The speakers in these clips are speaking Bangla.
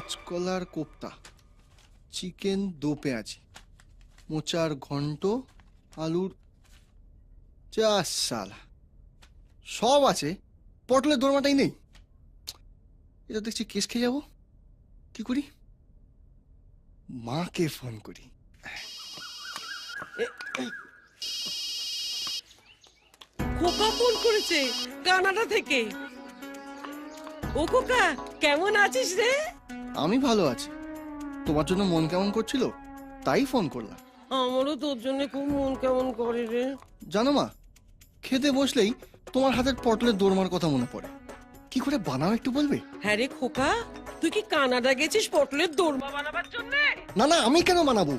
কাঁচকলার কোপ্তা, চিকেন দো পেঁয়াজি, মোচার ঘন্ট, আলুর যা সালা, সব আছে, পটলের দোরমাটাই নেই। এটা দেখছি কেস খেয়ে যাব। কি করি? মাকে ফোন করি। খোকা ফোন করেছে কানাডা থেকে। ও খোকা, কেমন আছিস রে? আমি ভালো আছি। তোমার জন্য মন কেমন করছিল? তাই ফোন করলাম। আমারও তোর জন্য খুব মন কেমন করে রে। জানো মা খেতে বসলেই তোমার হাতের পটলের দোরমার কথা মনে পড়ে। কি করে বানাও একটু বলবে? হ্যাঁ রে খোকা তুই কি কানাডা গেছিস পটলের দোরমা বানাবার জন্য? না না আমি কেন বানাবো?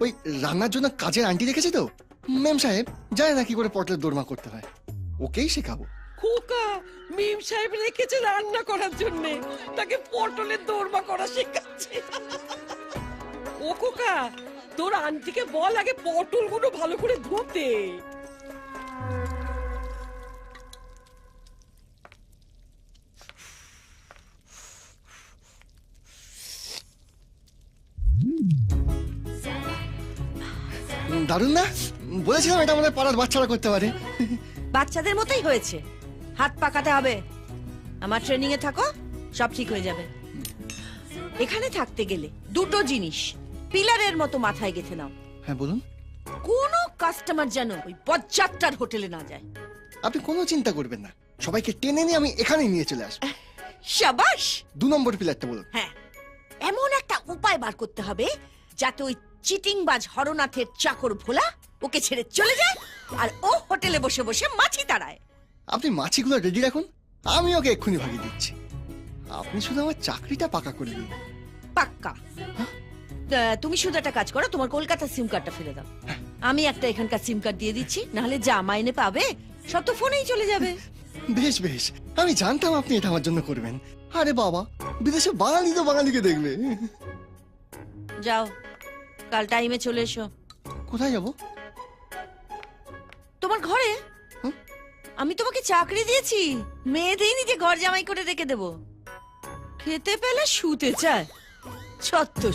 ওই রান্নার জন্য কাজের আন্টি রেখেছি তো? ম্যাম সাহেব জানে না কি করে পটলের দোরমা করতে হয়। ওকেই শেখাবো। খোকা মিম সাহেব রেখেছে রান্না করার জন্য। তাকে পটলের দোরমা করা শেখাচ্ছে। ও খোকা তোর আন্টিকে বল আগে পটলগুলো ভালো করে ধুতে। দারুণ না? বলেছিলাম এটা আমাদের পাড়ার বাচ্চারা করতে পারে। বাচ্চাদের মতোই হয়েছে। হাত পাকাতে হবে। আমার ট্রেনিং এ থাকো সব ঠিক হয়ে যাবে। এখানে থাকতে গেলে দুটো জিনিস পিলারের মতো মাথায় গেঁথে নাও। হ্যাঁ বলুন। কোনো কাস্টমার যেন ওই বজ্জাতটার হোটেলে না যায়। আপনি কোনো চিন্তা করবেন না। সবাইকে টেনে নিয়ে আমি এখানেই নিয়ে চলে আসব। সাবাস! দু নম্বর পিলারটা বলুন। হ্যাঁ। এমন একটা উপায় বার করতে হবে যাতে ওই চিটিংবাজ হরনাথের চাকর ভোলা ওকে ছেড়ে চলে যায় আর ও হোটেলে বসে বসে মাছি তাড়ায়। আপনি মাছিগুলো রেডি রাখুন আমি ওকে এক্ষুনি ভাগিয়ে দিচ্ছি। আপনি শুধু আমার চাকরিটা পাকা করে দিন। পাক্কা। তা, তুমি শুধু একটা কাজ করো তোমার কলকাতার সিম কার্ডটা ফেলে দাও। আমি একটা এখানকার সিম কার্ড দিয়ে দিচ্ছি নাহলে যা মাইনে পাবে সব তো ফোনেই চলে যাবে। বেশ বেশ। আমি জানতাম আপনি এটা আমার জন্য করবেন। আরে বাবা বিদেশে বাঙালি তো বাঙালিকে দেখবে। যাও কাল টাইমে চলে এসো। কোথায় যাব? তোমার ঘরে? আমি তোমাকে চাকরি দিয়েছি। মেয়ে দিইনি যে ঘর জামাই করে রেখে দেবো। খেতে পেলে শুতে চায়। ছত্তর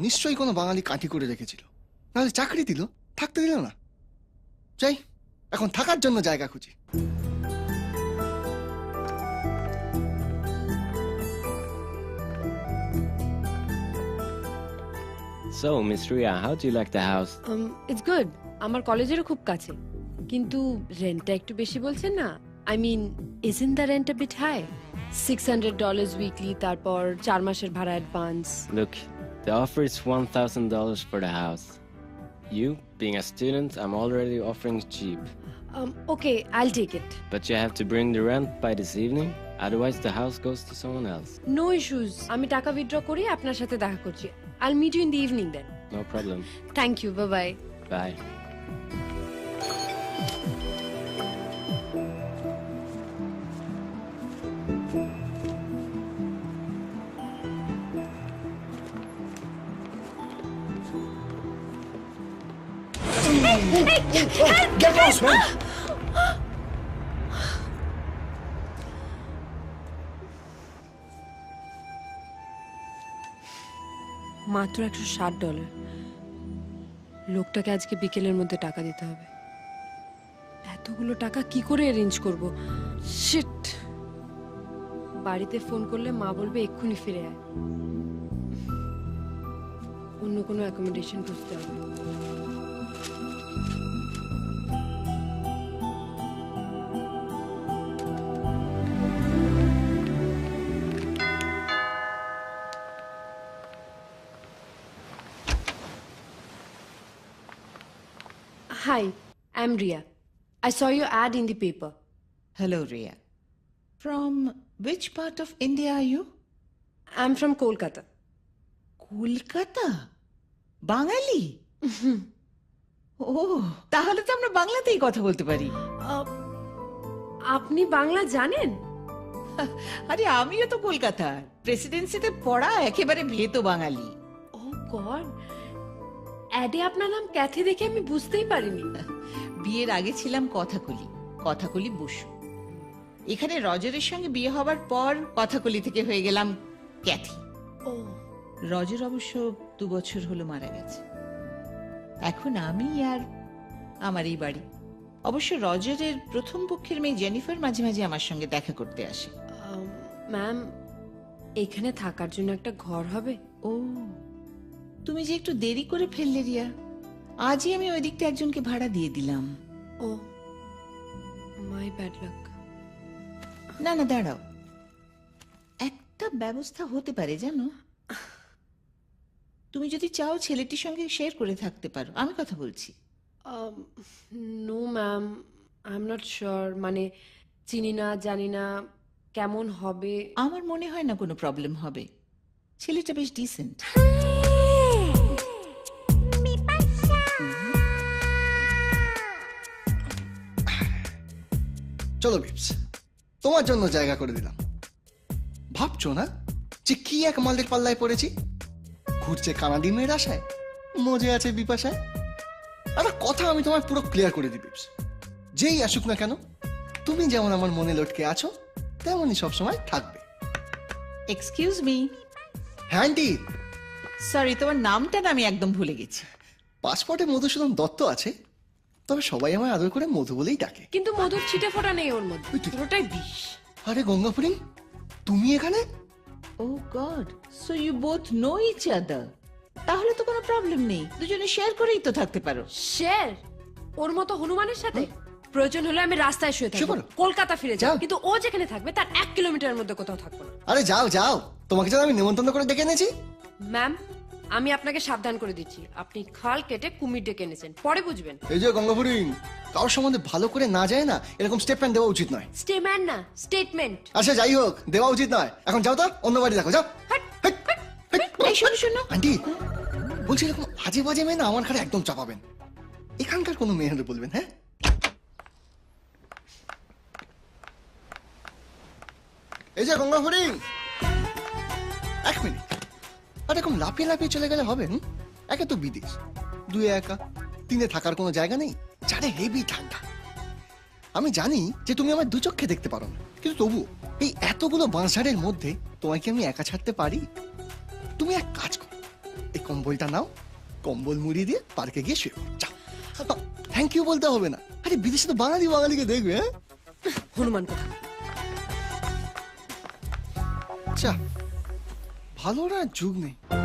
নিশ্চয়ই কোনো বাঙালি কাঠি করে রেখেছিল। নাহলে চাকরি দিল থাকতে দিল না। যাই এখন থাকার জন্য জায়গা খুঁজি। So, Miss Ria, how do you like the house? It's good আমার কলেজেরও খুব কাছে কিন্তু রেন্টটা একটু বেশি বলছেন না I mean is in the rent bit high six hundred dollars weekly তারপর চার মাসের ভাড়া advance Look, the offer is $1,000 for the house. You, being a student, I'm already offering cheap. Okay I'll take it But you have to bring the rent by this evening, otherwise the house goes to someone else. No issues আমি টাকা উইথড্র করি আপনার সাথে দেখা করছি I'll meet you in the evening then No problem. Thank you bye bye Bye. Get lost, man! মাত্র একশো ষাট ডলার লোকটাকে আজকে বিকেলের মধ্যে টাকা দিতে হবে। এতগুলো টাকা কি করে অ্যারেঞ্জ করব? শিট বাড়িতে ফোন করলে মা বলবে এক্ষুনি ফিরে আয়। অন্য কোনো অ্যাকোমোডেশন খুঁজতে হবে। Hi, I'm Ria. I saw your ad in the paper. Hello, Ria. From which part of India are you? I'm from Kolkata. Kolkata বাঙালি ও তাহলে তো আমরা বাংলাতেই কথা বলতে পারি Uh, আপনি বাংলা জানেন আরে আমিও তো কলকাতার প্রেসিডেন্সিতে পড়া একেবারে ভেতো বাঙালি ও গড অ্যাডে আপনার নাম ক্যাথি দেখে আমি বুঝতেই পারিনি। বিয়ের আগে ছিলাম কথাকলি কথাকলি বসু। এখানে রজারের সঙ্গে বিয়ে হবার পর কথাকলি থেকে হয়ে গেলাম ক্যাথি। ও। রজার অবশ্য দু বছর হলো মারা গেছে। এখন আমি আর আমার এই বাড়ি। অবশ্য রজারের প্রথম পক্ষের মেয়ে জেনিফার মাঝে মাঝে আমার সঙ্গে দেখা করতে আসে। ম্যাম এখানে থাকার জন্য একটা ঘর হবে? ও। তুমি যে একটু দেরি করে ফেললে রিয়া। আজই আমি ওই দিকটা একজনকে ভাড়া দিয়ে দিলাম। ও মাই ব্যাড লাক না না দাঁড়াও। একটা ব্যবস্থা হতে পারে জানো? তুমি যদি চাও ছেলেটির সঙ্গে শেয়ার করে থাকতে পারো। আমি কথা বলছি। No ma'am I am not sure মানে চিনি না জানি না কেমন হবে? আমার মনে হয় না কোনো প্রবলেম হবে। ছেলেটা বেশ ডিসেন্ট চলো বিপস তোমার জন্য জায়গা করে দিলাম। ভাবছ না যে কি এক মালের পাল্লায় পড়েছি? ঘুরছে কানাডি মেয়ের আশায় মজে আছে বিপাশায়? একটা কথা আমি তোমার পুরো ক্লিয়ার করে দিই বিপস যেই আসুক না কেন তুমি যেমন আমার মনে লটকে আছো তেমনই সবসময় থাকবে। এক্সকিউজ মি হ্যাঁ আন্টি সরি তোমার নামটা না আমি একদম ভুলে গেছি। পাসপোর্টে মধুসূদন দত্ত আছে তবে সবাই আমায় আদর করে মধু বলেই ডাকে। কিন্তু মধুর ছিটে ফোটা নেই ওর মধ্যে। পুরোটাই বিষ। আরে গঙ্গাপুরি তুমি এখানে? ও god so you both know each other তাহলে তো কোনো প্রবলেম নেই দুজনে শেয়ার করেই তো থাকতে পারো। শের ওর মতো হনুমানের সাথে? প্রয়োজন হলে আমি রাস্তায় শুয়ে শুয়ে থাকব। পড়ো। কলকাতা ফিরে যাও। যাও। কিন্তু ও যেখানে থাকবে তার এক কিলোমিটারের মধ্যে কোথাও থাকব না। আরে যাও যাও। তোমাকে যেন আমি নেমন্তন্ন করে ডেকে এনেছি। ম্যাম আমি আপনাকে সাবধান করে দিচ্ছি। আপনি খাল কেটে কুমির ডেকে এনেছেন। পরে বুঝবেন। এই যে গঙ্গাপুরি কারোর সম্বন্ধে ভালো করে না যায় না এরকম স্টেটমেন্ট দেওয়া উচিত নয়। স্টেম্যান না স্টেটমেন্ট আচ্ছা যাই হোক দেওয়া উচিত নয়। এখন যাও তো অন্য বাড়ি দেখো যাও। এই শোনো শোনো। আন্টি বলছি এরকম আজে বাজে মেয়ে না আমার ঘরে একদম চাপাবেন এখানকার কোনো মেয়ে হলে বলবেন হ্যাঁ? এই যে গঙ্গাপুরি। এক মিনিট। আর এরকম লাফিয়ে লাফিয়ে চলে গেলে হবে হুম? একে তো বিদেশ। দুই একা তিনে থাকার কোনো জায়গা নেই চারে হেভি ঠান্ডা। আমি জানি যে তুমি আমার দু চোখে দেখতে পারো না কিন্তু তবু এই এতগুলো বাঁশঝাড়ের মধ্যে তোমায় কি আমি একা ছাড়তে পারি? তুমি এক কাজ করো এই কম্বলটা নাও কম্বল মুড়ি দিয়ে পার্কে গিয়ে শুয়ে। যাও। থ্যাংক ইউ বলতে হবে না। আরে বিদেশে তো বাঙালি বাঙালিকে দেখবে হ্যাঁ? হনুমান কোথা। আচ্ছা ভালো না যুগ নেই ইন্দো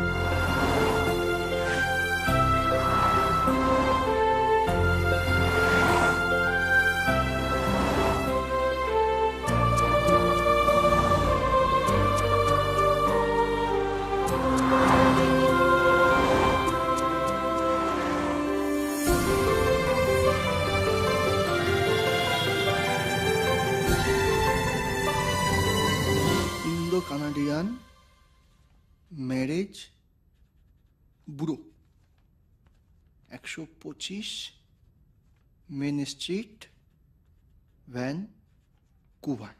একশো পঁচিশ মেন স্ট্রিট ভ্যান কুভার।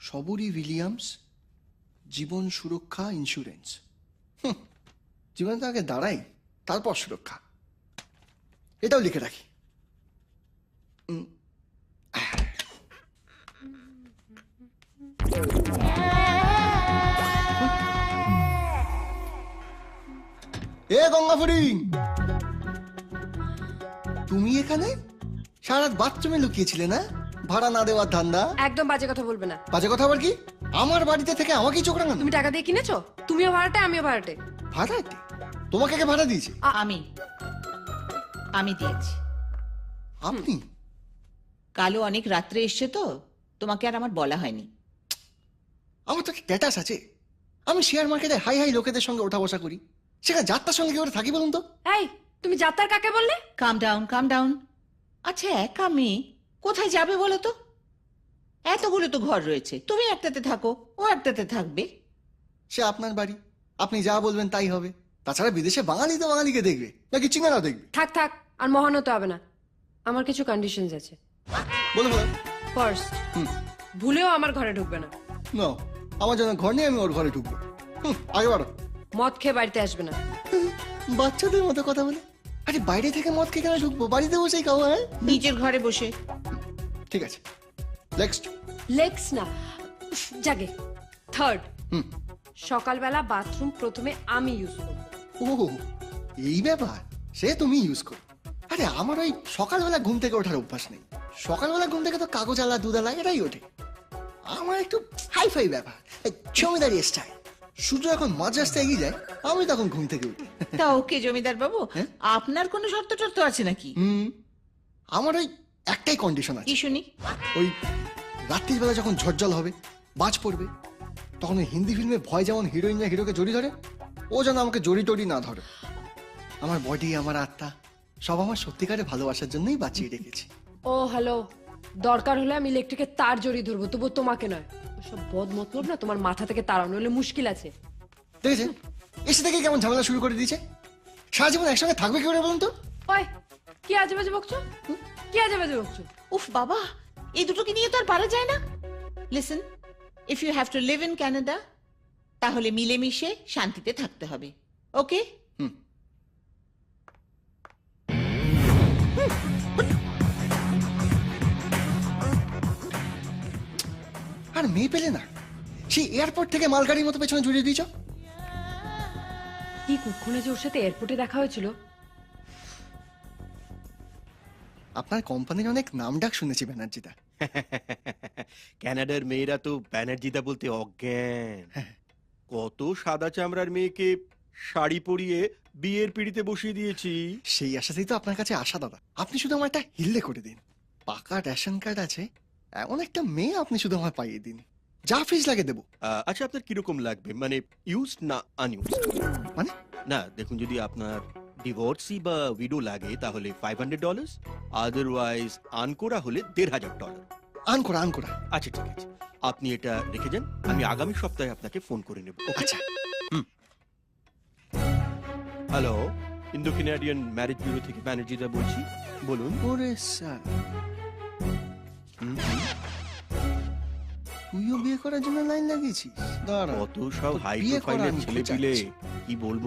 সবরি উইলিয়ামস জীবন সুরক্ষা ইন্স্যুরেন্স জীবনে তো আগে দাঁড়াই তারপর সুরক্ষা। এটাও লিখে রাখি। উম, এ গঙ্গাফুরি। তুমি এখানে? সারা রাত বাথরুমে লুকিয়েছিলে না? ভাড়া না দেওয়ার ধান্দা? একদম বাজে কথা বলবে না। বাজে কথা আবার কি? আমার বাড়িতে থেকে আমাকেই চোখ রাঙানো। তুমি টাকা দিয়ে কিনেছো? তুমিও ভাড়াটে আমিও ভাড়াটে। ভাড়া তোমাকে কে ভাড়া দিয়েছে? আমি। আমি দিয়েছি। আপনি? কালো অনেক রাত্রে এসছে তো তোমাকে আর আমার বলা হয়নি। আমার তো স্ট্যাটাস আছে। আমি শেয়ার মার্কেটে হাই হাই লোকেদের সঙ্গে ওঠা বসা করি। সেখানে যাত্রার সঙ্গে কি করে থাকি বলুন তো? এই তুমি যাত্রার কাকে বললে? কাম ডাউন কাম ডাউন আচ্ছা একা মেয়ে কোথায় যাবে বলো তো? এতগুলো তো ঘর রয়েছে তুমি একটাতে থাকো ও একটাতে থাকবে। সে আপনার বাড়ি আপনি যা বলবেন তাই হবে। তাছাড়া বিদেশে বাঙালি তো বাঙালিকে দেখবে নাকি চিঙ্গারা দেখবে? থাক থাক আর মহান হতে হবে না। আমার কিছু কন্ডিশনস আছে। বলে বলো ফার্স্ট হুম। ভুলেও আমার ঘরে ঢুকবে না। না আমার জন্য ঘর নেই আমি ওর ঘরে ঢুকবো। হুম, আগে বাড়ো। মদ খেয়ে বাড়িতে আসবে না। বাচ্চাদের মতো কথা বলে? আরে বাইরে থেকে মদ খেয়ে কেন ঢুকবো? বাড়িতে বসেই খাওয়া হ্যাঁ? নিজের ঘরে বসে। ঠিক আছে। নেক্সট লেগস না। জাগে। Third hmm. সকালবেলা বাথরুম প্রথমে আমি ইউজ করব। ও এই ব্যাপার? সে তুমি ইউজ করো। আরে আমার ওই সকালবেলা ঘুম থেকে ওঠার অভ্যাস নেই। সকালবেলা ঘুম থেকে তো কাগজ আলা দুধ আলা এটাই ওঠে। আমার একটু হাই ফাই ব্যাপার। এই জমিদারি স্টাইল সূর্য এখন মাঝ রাস্তায় এগিয়ে যায় আমি তখন ঘুম থেকে উঠি। তা ওকে জমিদার বাবু হ্যাঁ? আপনার কোনো শর্ত টর্ত আছে নাকি? হুম আমার ওই একটাই কন্ডিশন আছে। কি শুনি? ওই রাত্রির বেলা যখন ঝড়জল হবে বাজ পড়বে তখন ওই হিন্দি ফিল্মে ভয় যেমন হিরোইনরা হিরোকে জড়ি ধরে ও যেন আমাকে জড়ি টড়ি না ধরে। আমার বডি আমার আত্মা সব আমার সত্যিকারে ভালোবাসার জন্যই বাঁচিয়ে রেখেছি। ও হ্যালো দরকার হলে আমি ইলেকট্রিকের তার জড়িয়ে ধরবো তবু তোমাকে নয়। সব বদ মতলব না তোমার মাথা থেকে তাড়ানো হলে মুশকিল আছে। দেখেছেন? এসে থেকে কেমন ঝামেলা শুরু করে দিয়েছে? সারা জীবন একসঙ্গে থাকবে কি করে বলুন তো? ওই কি আজে বাজে বকছো? হুম? কি আজে বাজে বকছো? উফ বাবা এই দুটোকে নিয়ে তো আর পারা যায় না। Listen if you have to live in Canada তাহলে মিলেমিশে শান্তিতে থাকতে হবে ওকে হুম। আর মেয়ে পেলে না? সেই এয়ারপোর্ট থেকে মালগাড়ির মতো পেছনে জড়িয়ে দিয়েছ? কি কুক্ষণে যে ওর সাথে এয়ারপোর্টে দেখা হয়েছিল? আপনার কোম্পানির অনেক নাম ডাক শুনেছি ব্যানার্জিদা। ক্যানাডার মেয়েরা তো ব্যানার্জিদা বলতে অজ্ঞান। কত সাদা চামড়ার মেয়েকে শাড়ি পরিয়ে বিয়ের পিড়িতে বসিয়ে দিয়েছি। সেই আশাতেই তো আপনার কাছে আসা দাদা। আপনি শুধু আমার একটা হিল্লে করে দিন। পাকা রেশন কার্ড আছে এমন একটা মেয়ে আপনি শুধু আমার পাইয়ে দিন। যা ফিস লাগে দেবো। আহ, আচ্ছা আপনার কীরকম লাগবে? মানে ইউজ না আনইউজ মানে? না দেখুন যদি আপনার ডিভোর্সি বা উইডো লাগে তাহলে ফাইভ হান্ড্রেড ডলার আদারওয়াইজ আনকোরা হলে দেড় হাজার ডলার আন করা আন করা আচ্ছা ঠিক আছে। আপনি এটা রেখে যান আমি আগামী সপ্তাহে আপনাকে ফোন করে নেব। আচ্ছা। Hello Indo Canadian marriage bureau থেকে ব্যানার্জিদা বলছি। বলুন। ওরে স্যার। তুইও বিয়ে করার জন্য লাইন লাগিয়েছিস? দাঁড়া। কত সব হাই বিয়ে করা প্রোফাইলের আমি ছেলে খুঁজে পিলে। যাচ্ছি। কি বলব?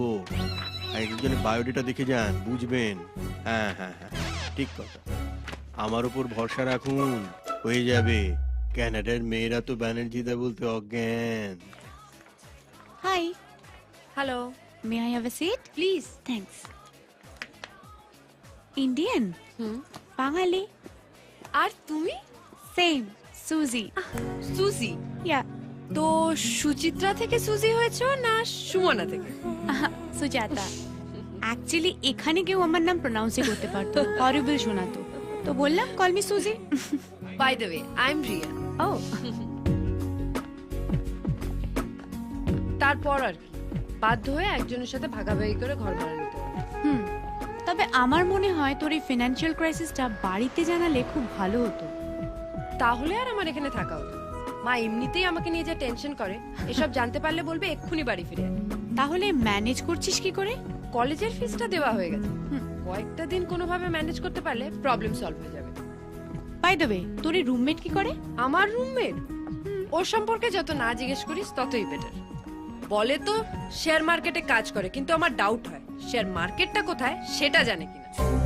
একজনের বায়োডেটা দেখে যান বুঝবেন? হ্যাঁ হ্যাঁ হ্যাঁ। ঠিক কথা। আমার উপর ভরসা রাখুন হয়ে যাবে। ক্যানাডার মেয়েরা তো ব্যানার্জিদা বলতে অজ্ঞান। Hi, hello may I have a seat? Please Thanks. Indian? Hmm Bangali? আর তুমি? Same. Suzy. সুজি Yeah. তো সুচিত্রা থেকে সুজি হয়েছো না সুমনা থেকে? সুজাতা। অ্যাকচুয়ালি এখানে কেউ আমার নাম প্রনাউন্সই করতে পারতো। হরিবল শোনাতো। তো বললাম call me Suzy by the way I am Riya ও। তারপর আর কি। বাধ্য হয়ে একজনের সাথে ভাগাভাগি করে ঘর ভাড়া নিতে হুম। তবে আমার মনে হয় তোর এই ফিনান্সিয়াল ক্রাইসিসটা বাড়িতে জানালে খুব ভালো হতো। তাহলে আর আমার এখানে থাকা হতো মা এমনিতেই আমাকে নিয়ে যা টেনশন করে এসব জানতে পারলে বলবে এক্ষুনি বাড়ি ফিরে আয়। তাহলে ম্যানেজ করছিস কি করে? কলেজের ফিসটা দেওয়া হয়ে গেছে। হুম। কয়েকটা দিন কোনোভাবে ম্যানেজ করতে পারলে প্রবলেম সলভ হয়ে যাবে। বাই দ্য ওয়ে তোর রুমমেট কি করে? আমার রুমমেট ওর সম্পর্কে যত না জিজ্ঞেস করিস ততই বেটার বলে তো শেয়ার মার্কেটে কাজ করে কিন্তু আমার ডাউট হয় শেয়ার মার্কেটটা কোথায় সেটা জানে কিনা।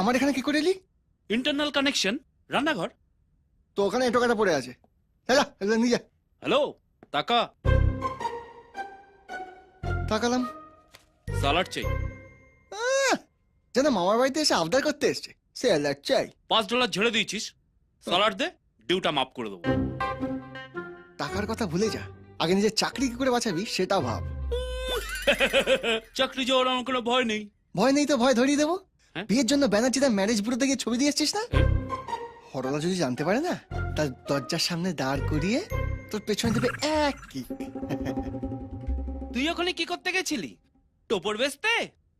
আমার এখানে কি করে এলি? ইন্টারনাল কানেকশন রান্নাঘর। তো ওখানে এটো কাটা পড়ে আছে। যা এগুলো নিয়ে যা। হ্যালো টাকা। তাকালাম। সালাড চাই। যেন মামার বাড়িতে এসে আবদার করতে এসছে। সে অ্যালার্ট চাই। পাঁচ ডলার ঝেড়ে দিয়েছিস। সালাড দে ডিউটা মাফ করে দেবো। টাকার কথা ভুলে যা। আগে নিজের চাকরি কি করে বাঁচাবি সেটা ভাব। চাকরি যাওয়ার আমার কোনো ভয় নেই। ভয় নেই তো ভয় ধরিয়ে দেবো? হ্যাঁ? বিয়ের জন্য ব্যানার্জিদার ম্যারেজ ব্যুরোতে গিয়ে ছবি দিয়ে এসছিস না হ্যাঁ। হরলা যদি জানতে পারে না তার দরজার সামনে দাঁড় করিয়ে তোর পেছনে দেবে এক কি তুই ওখানে কি করতে গেছিলি টোপর বেচতে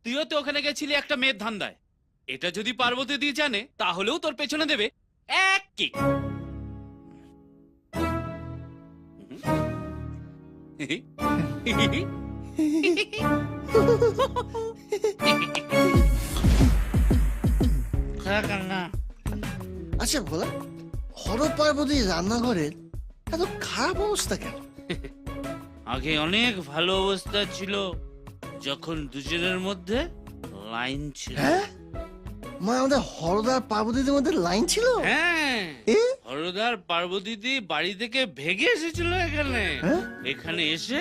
তুইও তো ওখানে গেছিলি একটা মেয়ের ধান্দায় এটা যদি পার্বতী দিয়ে জানে তাহলেও তোর পেছনে দেবে এক কিক আচ্ছা বলা হর পার্বতী রান্নাঘরের এত খারাপ অবস্থা কেন? আগে অনেক ভালো অবস্থা ছিল যখন দুজনের মধ্যে লাইন ছিল। হ্যাঁ? মানে আমাদের হরদার পার্বতীদের মধ্যে লাইন ছিল? হ্যাঁ। হরদার পার্বতীদি বাড়ি থেকে ভেগে এসেছিল এখানে। হ্যাঁ? এখানে এসে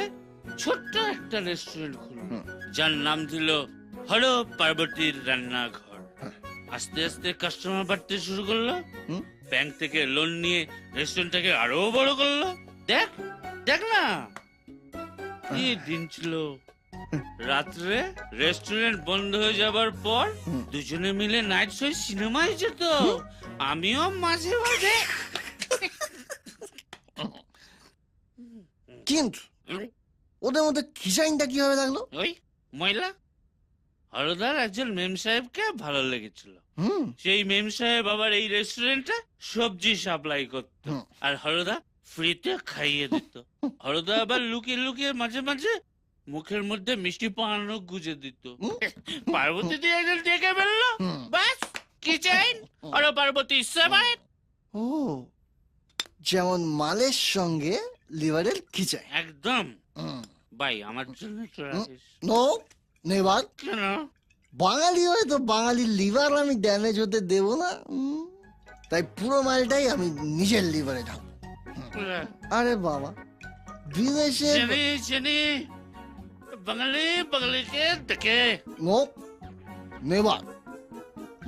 ছোট্ট একটা রেস্টুরেন্ট খুলল যার নাম ছিল হর পার্বতীর রান্নাঘর। আস্তে আস্তে কাস্টমার বাড়তে শুরু করল। ব্যাংক থেকে লোন নিয়ে রেস্টুরেন্টটাকে আরও বড় করল। দেখ দেখ না। কি দিন ছিল। রাত্রে রেস্টুরেন্ট বন্ধ হয়ে যাবার পর দুজনে মিলে নাইট শো সিনেমায় যেত আমিও মাঝে মাঝে। কিন্তু ওদের মধ্যে ডিজাইনটা কীভাবে লাগল? ওই ময়লা। হরদার একজন মেম সাহেবকে ভালো লেগেছিল। হুম। সেই মেম সাহেব আবার এই রেস্টুরেন্টে সবজি সাপ্লাই করত। আর হরদা ফ্রিতে খাইয়ে দিত। হরদা আবার লুকিয়ে লুকিয়ে মাঝে মাঝে মুখের মধ্যে মিষ্টি পানো গুজে দিত। পার্বতী দিয়ে একজন দেখে ফেলল। হুম। কি কিচেন আর পার্বতী সেবাই ও যেমন মালের সঙ্গে লিভারের খিচাই। একদম। ভাই আমার জন্য নো নেবার? কেন? বাঙালি হয়ে তো বাঙালির লিভার আমি ড্যামেজ হতে দেব না তাই পুরো মালটাই আমি নিজের লিভারে ঢালবো। আরে বাবা বিদেশে বাঙালি বাঙালিকে দেখে। নো নেবার।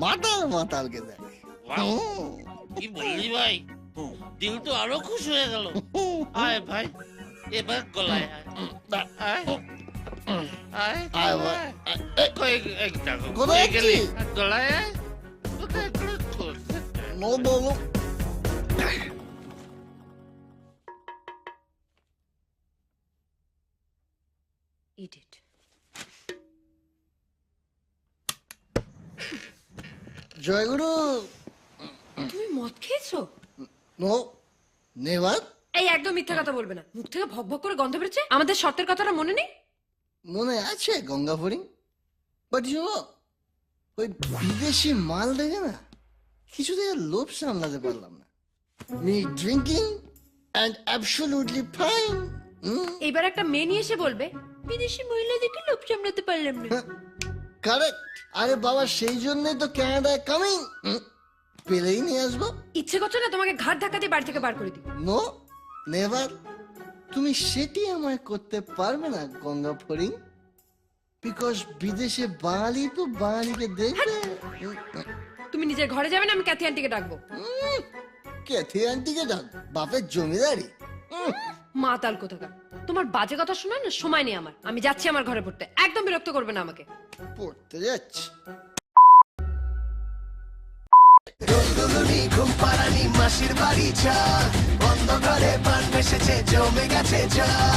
মাতাল মাতালকে দেখ। Wow, কি বললি ভাই? দিল তো আরও খুশি হয়ে গেল। আয় ভাই এবার গলায় আয়। আয় আয়। কই কোথায় গেলি কোথায়? নো বলো ইডিট জয়গুরু তুমি মদ খেয়েছো? নো নেবার এই একদম মিথ্যা কথা বলবে না। মুখ থেকে ভক ভক করে গন্ধ বেরোচ্ছে? আমাদের শর্তের কথাটা মনে নেই? মনে আছে গঙ্গা ফরিং বাট ইউ ওই বিদেশি মাল দেখে না কিছুতে লোভ সামলাতে পারলাম না। Me drinking and absolutely fine এইবার একটা মেয়ে নিয়ে এসে বলবে বিদেশি মহিলা দেখে লোভ সামলাতে পারলাম না। কারেক্ট আরে বাবা সেই জন্যই তো ক্যানাডায় কামিং পেলেই নিয়ে আসব। ইচ্ছে করছ না তোমাকে ঘাট ধাক্কা দিয়ে বাড়ি থেকে বার করে দিই নো নেভার তুমি সেটি আমায় করতে পারবে না গঙ্গা ফরিং বিকজ বিদেশে বাঙালি তো বাঙালিকে দেখবে। তুমি নিজের ঘরে যাবে না আমি ক্যাথি আন্টিকে ডাকবো। ক্যাথি আন্টিকে ডাক বাপের জমিদারি। মাতাল কোথাকার। তোমার বাজে কথা শোনার না সময় নেই আমার। আমি যাচ্ছি আমার ঘরে পড়তে। একদম বিরক্ত করবে না আমাকে। পড়তে যাচ্ছি। ঘুম পাড়ানি মাসির বাড়ি চল অন্ধকারে পান ভেসেছে জমে গেছে জল।